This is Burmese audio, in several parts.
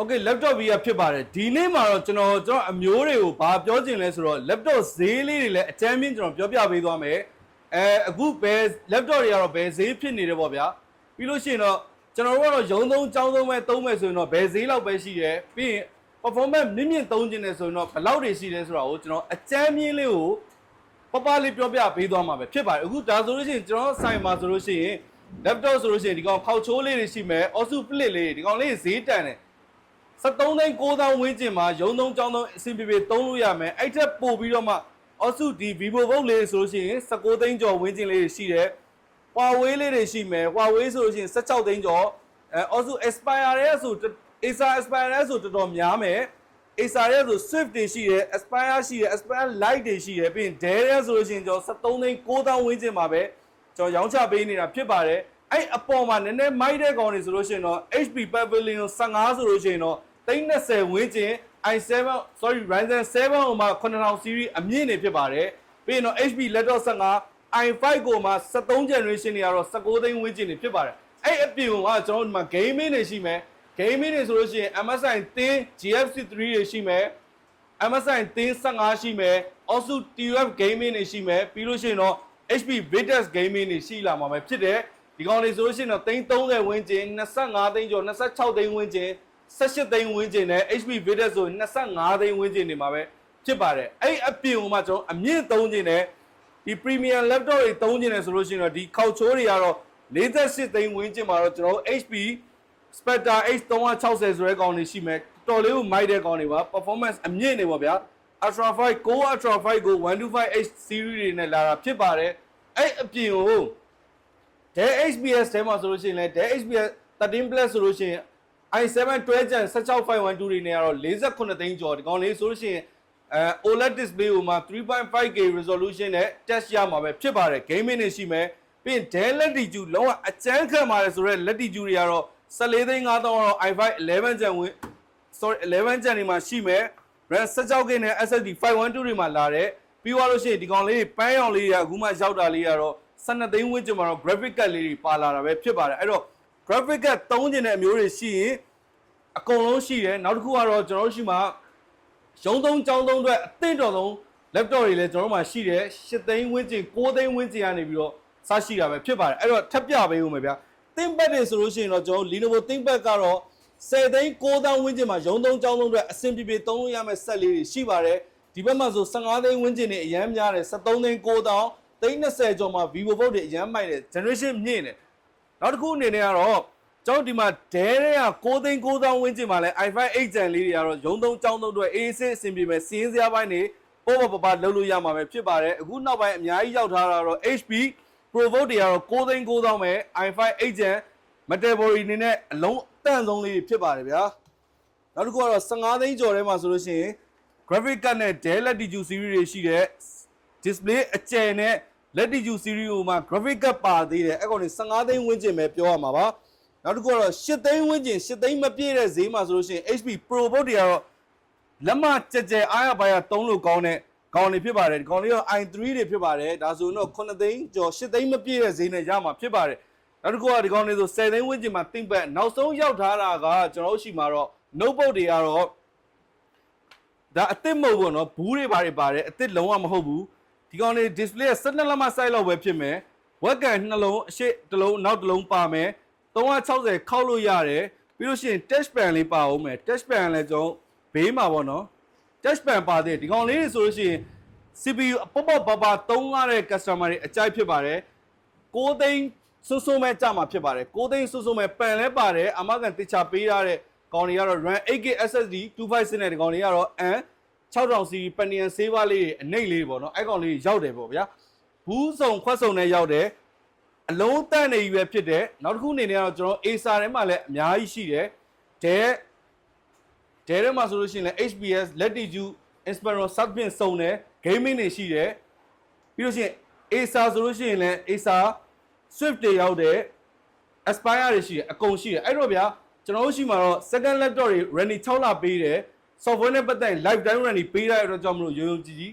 Okay laptop VR ဖြစ်ပါတယ်ဒီနေ့မှာတော့ကျွန်တော်ကျွန်တော်အမျိုးတွေကိုဘာပြောချင်လဲဆိုတော့ laptop ဈေးလေးတွေလည်းအချမ်းမြင့်ကျွန်တော်ပြောပြပေးသွားမယ်အဲအခုဘယ် laptop တွေကတော့ဘယ်ဈေးဖြစ်နေတယ်ပေါ့ဗျာပြီးလို့ရှိရင်တော့ကျွန်တော်တို့ကတော့ရုံသုံးចောင်းသုံးပဲသုံးမယ်ဆိုရင်တော့ဘယ်ဈေးလောက်ပဲရှိတယ်ပြီးရင် performance မြင့်မြင့်သုံးခြင်းတယ်ဆိုရင်တော့ဘယ်လောက်တွေရှိတယ်ဆိုတာကိုကျွန်တော်အချမ်းမြင့်လေးကိုပပလေးပြောပြပေးသွားမှာပဲဖြစ်ပါတယ်အခုဒါဆိုလို့ရှိရင်ကျွန်တော်ဆိုင်မှာဆိုလို့ရှိရင် laptop ဆိုလို့ရှိရင်ဒီကောင်ခေါက်ချိုးလေးတွေရှိမယ် osu flip လေးတွေဒီကောင်လေးဈေးတန်တယ် 73သိန်း9000ဝန်းကျင်မှာရုံသုံးကြောင်းသုံးအဆင်ပြေပြေသုံးလို့ရမယ်အဲ့ထက်ပိုပြီးတော့မှ osu ဒီ vivo book လေးဆိုလို့ရှိရင်19သိန်းကျော်ဝန်းကျင်လေးတွေရှိတယ် Huawei လေးတွေရှိမယ် Huawei ဆိုလို့ရှိရင်16သိန်းကျော်အဲ osu aspire ရဲ့ဆို acer aspire ရဲ့ဆိုတော်တော်များမယ် Acer ရဲ့ဆို Swift တွေရှိတယ် Aspire ရှိတယ် Aspire Lite တွေရှိတယ်ပြီးရင် Dell ရဲ့ဆိုလို့ရှိရင်ကျွန်တော်73သိန်း9000ဝန်းကျင်မှာပဲကျွန်တော်ရောင်းချပေးနေတာဖြစ်ပါတယ်အဲ့အပေါ်မှာနည်းနည်းမိုက်တဲ့ကောင်တွေဆိုလို့ရှိရင်တော့ HP Pavilion 15ဆိုလို့ရှိရင်တော့ 320ဝန်းကျင် i7 sorry Ryzen 7ဟိုမှာ9000 series အမြင့်နေဖြစ်ပါတယ်ပြီးရင်တော့ HP laptop 15 i5 ကိုမှ73 generation တွေကတော့19သိန်းဝန်းကျင်နေဖြစ်ပါတယ်အဲ့အပြင်ကကျွန်တော်ဒီမှာ gaming တွေရှိမယ် gaming တွေဆိုလို့ရှိရင် MSI တင်း GFC3 တွေရှိမယ် MSI တင်း15ရှိမယ် Asus TUF gaming တွေရှိမယ်ပြီးလို့ရှိရင်တော့ HP Vitas gaming တွေရှိလာမှာပဲဖြစ်တယ်ဒီကောင်တွေဆိုလို့ရှိရင်တော့330ဝန်းကျင်25သိန်းကျော်26သိန်းဝန်းကျင် 18သိန်းဝန်းကျင်နဲ့ HP Vitas ဆို25သိန်းဝန်းကျင်နေမှာပဲဖြစ်ပါတယ်အဲ့အပြင်ကမှကျွန်တော်အမြင့်သုံးခြင်းနဲ့ဒီ premium laptop တွေသုံးခြင်းနဲ့ဆိုလို့ရှိရင်တော့ဒီခေါက်ချိုးတွေကတော့48သိန်းဝန်းကျင်မှာတော့ကျွန်တော်တို့ HP Spectre H360 ဆိုတဲ့ကောင်တွေရှိမယ်တော်လေးကိုမိုက်တဲ့ကောင်တွေပါ performance အမြင့်နေပါဗျာ Ultra 5 Core Ultra 5ကို 125H series တွေနဲ့လာတာဖြစ်ပါတယ်အဲ့အပြင်ကို Dell XPS ထဲမှာဆိုလို့ရှိရင်လည်း Dell XPS 13 Plus ဆိုလို့ရှိရင် i7 12 Gen 16512တွေနဲ့ကတော့48သိန်းကျော်ဒီကောင်လေးဆိုလို့ရှိရင်အဲ OLED display ကိုမှ 3.5K resolution နဲ့ test ရမှာပဲဖြစ်ပါတယ် gaming တွေရှိမယ်ပြီးရင် Dell Latitude လုံးဝအကျန်းခံပါတယ်ဆိုတော့ Latitude တွေကတော့14သိန်း5000တော့ i5 11 Gen ဝင် sorry 11 Gen တွေမှာရှိမယ် RAM 16 GB နဲ့ SSD 512တွေမှာလာတယ်ပြီးသွားလို့ရှိရင်ဒီကောင်လေးပန်းရောင်လေးတွေကအခုမှရောက်တာလေးကတော့12သိန်းဝန်းကျင်မှာတော့ graphic card လေးတွေပါလာတာပဲဖြစ်ပါတယ်အဲ့တော့ graphic card သုံးကျင်တဲ့အမျိုးတွေရှိရင်အကုန်လုံးရှိတယ်နောက်တစ်ခုကတော့ကျွန်တော်တို့ရှိမှာရုံသုံးကြောင်းသုံးအတွက်အသင့်တော်ဆုံး laptop တွေလည်းကျွန်တော်တို့မှာရှိတယ်8သိန်းဝန်းကျင်9သိန်းဝန်းကျင်ကနေပြီးတော့စရှိတာပဲဖြစ်ပါတယ်အဲ့တော့ထပ်ပြပေးဦးမယ်ဗျာ ThinkPad တွေဆိုလို့ရှိရင်တော့ကျွန်တော် Lenovo ThinkPad ကတော့10သိန်း9000ဝန်းကျင်မှာရုံသုံးကြောင်းသုံးအတွက်အဆင်ပြေပြေသုံးလို့ရမယ့်ဆက်လေးတွေရှိပါတယ်ဒီဘက်မှာဆို15သိန်းဝန်းကျင်နေအရန်များတယ်73သိန်း9000သိန်း20ကျော်မှာ Vivo Book တွေအရန်မိုက်တယ် generation မြင့်တယ် နောက်တစ်ခုအနေနဲ့ကတော့ကျွန်တော်ဒီမှာ Dell တွေက6သိန်း9000ဝန်းကျင်မှာလဲ i5 8 Gen လေးတွေကတော့ရုံသုံးကြောင်းသုံးအတွက်အေးစစ်အဆင်ပြေမယ်စီးရင်စရာပိုင်းနေပေါ့ပေါ့ပပလုပ်လို့ရမှာပဲဖြစ်ပါတယ်အခုနောက်ပိုင်းအများကြီးရောက်ထားတာတော့ HP Provoke တွေကတော့6သိန်း9000ပဲ i5 8 Gen Metabori နေနဲ့အလုံးအတန့်ဆုံးလေးတွေဖြစ်ပါတယ်ဗျာနောက်တစ်ခုကတော့15သိန်းကျော်ထဲမှာဆိုလို့ရှိရင် graphic card နဲ့ Dell Latitude series တွေရှိတဲ့ display အကျယ်နဲ့ Latitude series ကိုမှ graphic card ပါသေးတယ်အဲ့ကောင်တွေ15သိန်းဝန်းကျင်ပဲပြောရမှာပါနောက်တစ်ခုကတော့8သိန်းဝန်းကျင်8သိန်းမပြည့်တဲ့ဈေးမှာဆိုလို့ရှိရင် HP Pro Book တွေကတော့လက်မကြက်ကြက်အားရပါရသုံးလို့ကောင်းတဲ့ကောင်းနေဖြစ်ပါတယ်ဒီကောင်းလေးတော့ i3 တွေဖြစ်ပါတယ်ဒါဆိုရင်တော့9သိန်းကျော်8သိန်းမပြည့်တဲ့ဈေးနဲ့ရမှာဖြစ်ပါတယ်နောက်တစ်ခုကဒီကောင်းလေးဆို10သိန်းဝန်းကျင်မှာ ThinkPad နောက်ဆုံးရောက်ထားတာကကျွန်တော်တို့ရှိမှာတော့ notebook တွေကတော့ဒါအစ်စ်မဟုတ်ဘူးเนาะဘူးတွေပါတယ်ပါတယ်အစ်စ်လုံးဝမဟုတ်ဘူး ဒီကောင်းလေး display က12လက်မ size လောက်ပဲဖြစ်မယ် webcam နှလုံးအရှိတစ်လုံးနောက်တစ်လုံးပါမယ်360ခောက်လို့ရတယ်ပြီးလို့ရှိရင် touch pen လေးပါအောင်မယ် touch pen လည်းကျွန်တော်ဘေးမှာပေါ့နော် touch pen ပါသေးတယ်ဒီကောင်လေးတွေဆိုလို့ရှိရင် CPU အပေါပေါပါပါသုံးရတဲ့ customer တွေအကြိုက်ဖြစ်ပါတယ်6သိန်းစွန်းစွန်းမဲ့ကြမှာဖြစ်ပါတယ်6သိန်းစွန်းစွန်းမဲ့ပန်လဲပါတယ်အမကန်တခြားပေးရတဲ့ကောင်တွေကတော့ RAM 8GB SSD 256နဲ့ဒီကောင်တွေကတော့ N 6000 series Pentium Saver လေးတွေအနှိမ့်လေးပေါ့နော်အဲ့ကောင်လေးရောက်တယ်ပေါ့ဗျာဘူးစုံခွက်စုံနဲ့ရောက်တယ်အလုံးတန့်နေပြီပဲဖြစ်တယ်နောက်တစ်ခုအနေနဲ့ကတော့ကျွန်တော် Acer ထဲမှာလည်းအများကြီးရှိတယ်ဒဲဒဲထဲမှာဆိုလို့ရှိရင်လည်း HBS Latitude Inspiron Subpin စုံတယ် gaming တွေရှိတယ်ပြီးလို့ရှိရင် Acer ဆိုလို့ရှိရင်လည်း Acer Swift တွေရောက်တယ် Aspire တွေရှိတယ်အကုန်ရှိတယ်အဲ့တော့ဗျာကျွန်တော်တို့ရှိမှာတော့ second laptop တွေ Renny 6လပေးတယ် software နဲ့ပတ်သက်ရင် lifetime Renny ပေးရတဲ့အတွက်ကြောင့်မလို့ရုံရုံကြည်ကြည်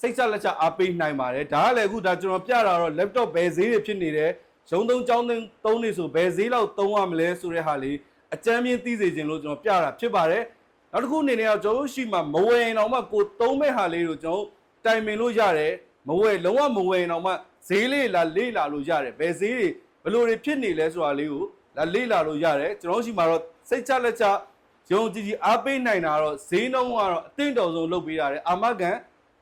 စိတ်ချလက်ချအားပေးနိုင်ပါတယ်ဒါကလည်းအခုဒါကျွန်တော်ပြတာတော့ laptop ဘယ်ဈေးတွေဖြစ်နေတယ်ရုံသုံးကြောင်းသုံးသုံးနေဆိုဘယ်ဈေးလောက်သုံးရမလဲဆိုတဲ့ဟာလေးအကြမ်းမြင့်သိစေခြင်းလို့ကျွန်တော်ပြတာဖြစ်ပါတယ်နောက်တစ်ခုအနေနဲ့ကကျွန်တော်တို့ရှိမှမဝယ်ရင်တော့မှကိုသုံးမဲ့ဟာလေးကိုကျွန်တော်တိုင်ပင်လို့ရတယ်မဝယ်လုံးဝမဝယ်ရင်တော့မှဈေးလေးလာလေးလာလို့ရတယ်ဘယ်ဈေးတွေဘယ်လိုတွေဖြစ်နေလဲဆိုတာလေးကိုလာလေးလာလို့ရတယ်ကျွန်တော်တို့ရှိမှတော့စိတ်ချလက်ချ ယုံကြည်ကြည်အားပေးနိုင်တာတော့ဈေးနှုန်းကတော့အသင့်တော်ဆုံးလုပ်ပေးရတယ်အာမခံ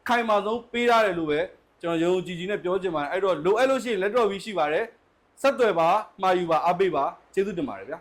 ခိုင်မာဆုံးပေးရတယ်လို့ပဲကျွန်တော်ယုံကြည်ကြည်နဲ့ပြောချင်ပါတယ်အဲ့တော့လိုအပ်လို့ရှိရင်လက်တော်ပြီးရှိပါတယ်ဆက်သွယ်ပါမှာယူပါအားပေးပါကျေးဇူးတင်ပါတယ်ဗျာ